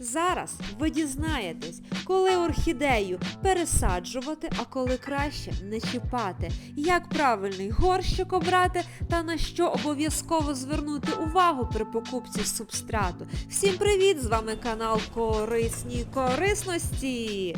Зараз ви дізнаєтесь, коли орхідею пересаджувати, а коли краще не чіпати, як правильний горщик обрати та на що обов'язково звернути увагу при покупці субстрату. Всім привіт! З вами канал Корисні Корисності.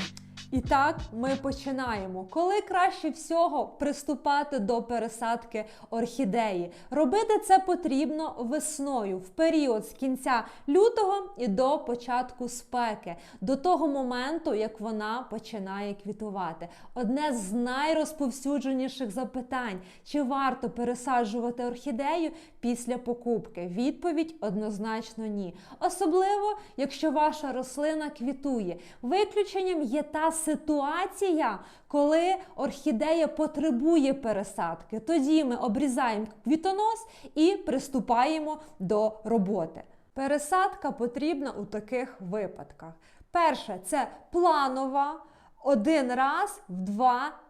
І так ми починаємо. Коли краще всього приступати до пересадки орхідеї? Робити це потрібно весною, в період з кінця лютого і до початку спеки, до того моменту, як вона починає квітувати. Одне з найрозповсюдженіших запитань: чи варто пересаджувати орхідею після покупки? Відповідь однозначно ні. Особливо, якщо ваша рослина квітує. Виключенням є та ситуація, коли орхідея потребує пересадки. Тоді ми обрізаємо квітонос і приступаємо до роботи. Пересадка потрібна у таких випадках. Перше це планова. Один раз в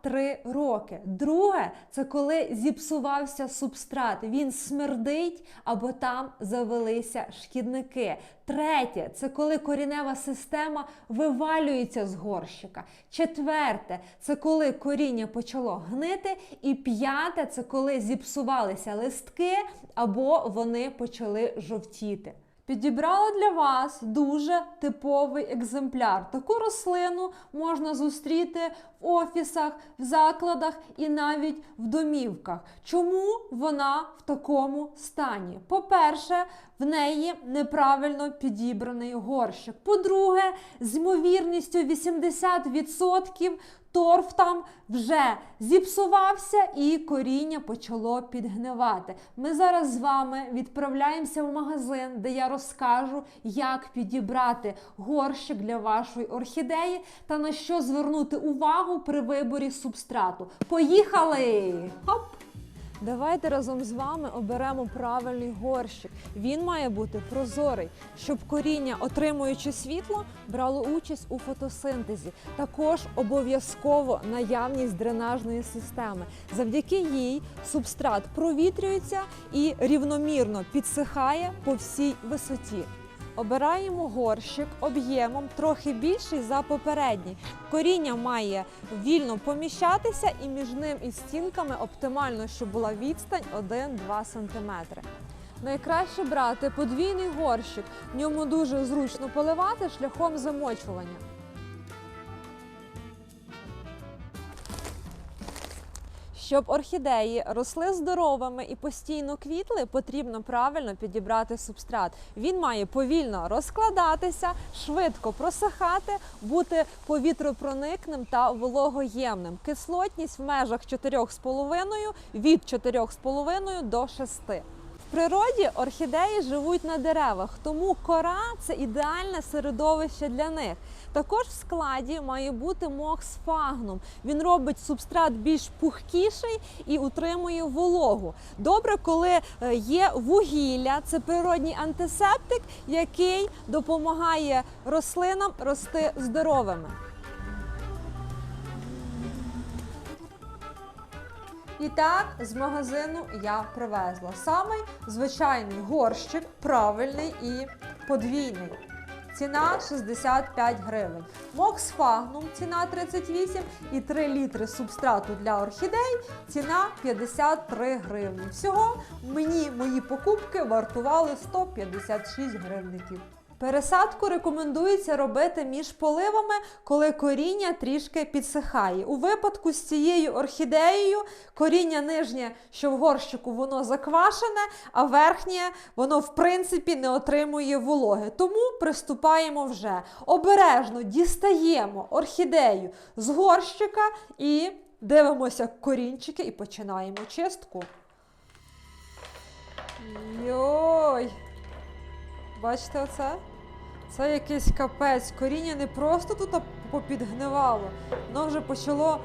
2-3 роки. Друге, це коли зіпсувався субстрат, він смердить або там завелися шкідники. Третє це коли корінева система вивалюється з горщика. Четверте це коли коріння почало гнити. І п'яте це коли зіпсувалися листки або вони почали жовтіти. Підібрала для вас дуже типовий екземпляр. Таку рослину можна зустріти в офісах, в закладах і навіть в домівках. Чому вона в такому стані? По-перше, в неї неправильно підібраний горщик. По-друге, з ймовірністю 80% торф там вже зіпсувався і коріння почало підгнивати. Ми зараз з вами відправляємося в магазин, де я розкажу, як підібрати горщик для вашої орхідеї та на що звернути увагу при виборі субстрату. Поїхали! Хоп! Давайте разом з вами оберемо правильний горщик. Він має бути прозорий, щоб коріння, отримуючи світло, брало участь у фотосинтезі. Також обов'язково наявність дренажної системи. Завдяки їй субстрат провітрюється і рівномірно підсихає по всій висоті. Обираємо горщик об'ємом трохи більший за попередній. Коріння має вільно поміщатися і між ним і стінками оптимально, щоб була відстань 1-2 см. Найкраще брати подвійний горщик. Ньому дуже зручно поливати шляхом замочування. Щоб орхідеї росли здоровими і постійно квітли, потрібно правильно підібрати субстрат. Він має повільно розкладатися, швидко просихати, бути повітропроникним та вологоємним. Кислотність в межах 4,5 від 4,5 до 6. Природі орхідеї живуть на деревах, тому кора це ідеальне середовище для них. Також в складі має бути мох з фагном. Він робить субстрат більш пухкіший і утримує вологу. Добре, коли е, є вугілля, це природній антисептик, який допомагає рослинам рости здоровими. І так, з магазину я привезла самий звичайний горщик, правильний і подвійний. Ціна 65 гривень. Мокс фагнум ціна 38 і 3 літри субстрату для орхідей ціна 53 гривні. Всього мені мої покупки вартували 156 гривників. Пересадку рекомендується робити між поливами, коли коріння трішки підсихає. У випадку з цією орхідеєю коріння нижнє, що в горщику, воно заквашене, а верхнє воно в принципі не отримує вологи. Тому приступаємо вже. Обережно дістаємо орхідею з горщика і дивимося корінчики і починаємо чистку. Йой! Бачите оце? Це якийсь капець. Коріння не просто тут попідгнивало, воно вже почало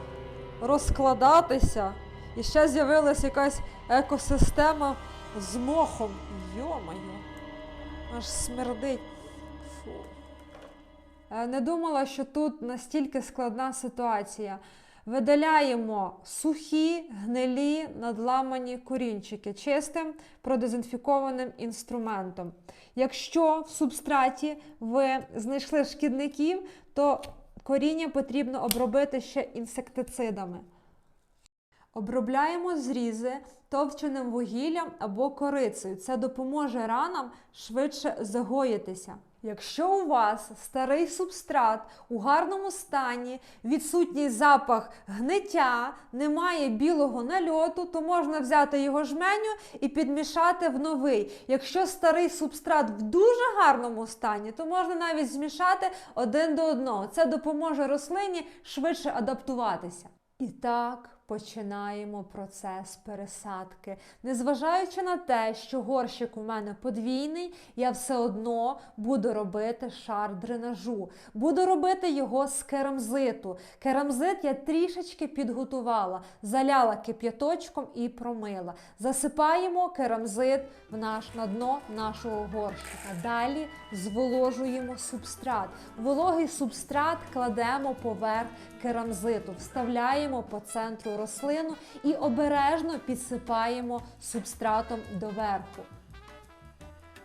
розкладатися. І ще з'явилася якась екосистема з мохом. Йо-моє, аж смердить. Фу. Е, Не думала, що тут настільки складна ситуація. Видаляємо сухі, гнилі, надламані корінчики чистим продезінфікованим інструментом. Якщо в субстраті ви знайшли шкідників, то коріння потрібно обробити ще інсектицидами. Обробляємо зрізи товченим вугіллям або корицею. Це допоможе ранам швидше загоїтися. Якщо у вас старий субстрат у гарному стані, відсутній запах гниття, немає білого нальоту, то можна взяти його жменю і підмішати в новий. Якщо старий субстрат в дуже гарному стані, то можна навіть змішати один до одного. Це допоможе рослині швидше адаптуватися. І так починаємо процес пересадки. Незважаючи на те, що горщик у мене подвійний, я все одно буду робити шар дренажу. Буду робити його з керамзиту. Керамзит я трішечки підготувала, заляла кип'яточком і промила. Засипаємо керамзит в наш на дно нашого горщика. Далі зволожуємо субстрат. Вологий субстрат кладемо поверх керамзиту, вставляємо по центру рослину і обережно підсипаємо субстратом доверху.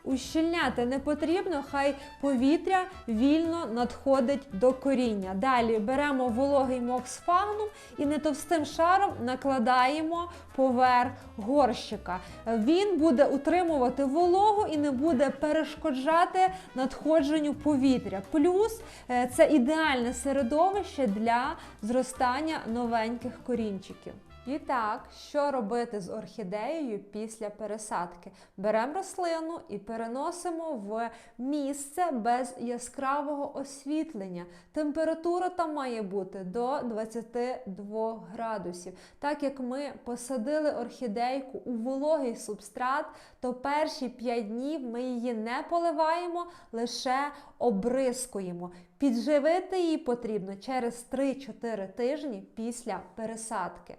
Ущільняти не потрібно, хай повітря вільно надходить до коріння. Далі беремо вологий моксфагнум і не товстим шаром накладаємо поверх горщика. Він буде утримувати вологу і не буде перешкоджати надходженню повітря. Плюс е, це ідеальне середовище для зростання новеньких корінчиків. І так, що робити з орхідеєю після пересадки? Беремо рослину і переносимо в місце без яскравого освітлення. Температура там має бути до 22 градусів. Так як ми посадили орхідейку у вологий субстрат, то перші 5 днів ми її не поливаємо, лише обрискуємо. Підживити її потрібно через 3-4 тижні після пересадки.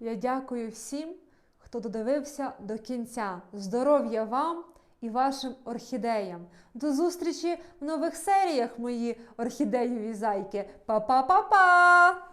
Я дякую всім, хто додивився до кінця. Здоров'я вам і вашим орхідеям. До зустрічі в нових серіях, мої орхідеєві зайки. Па-па-па-па!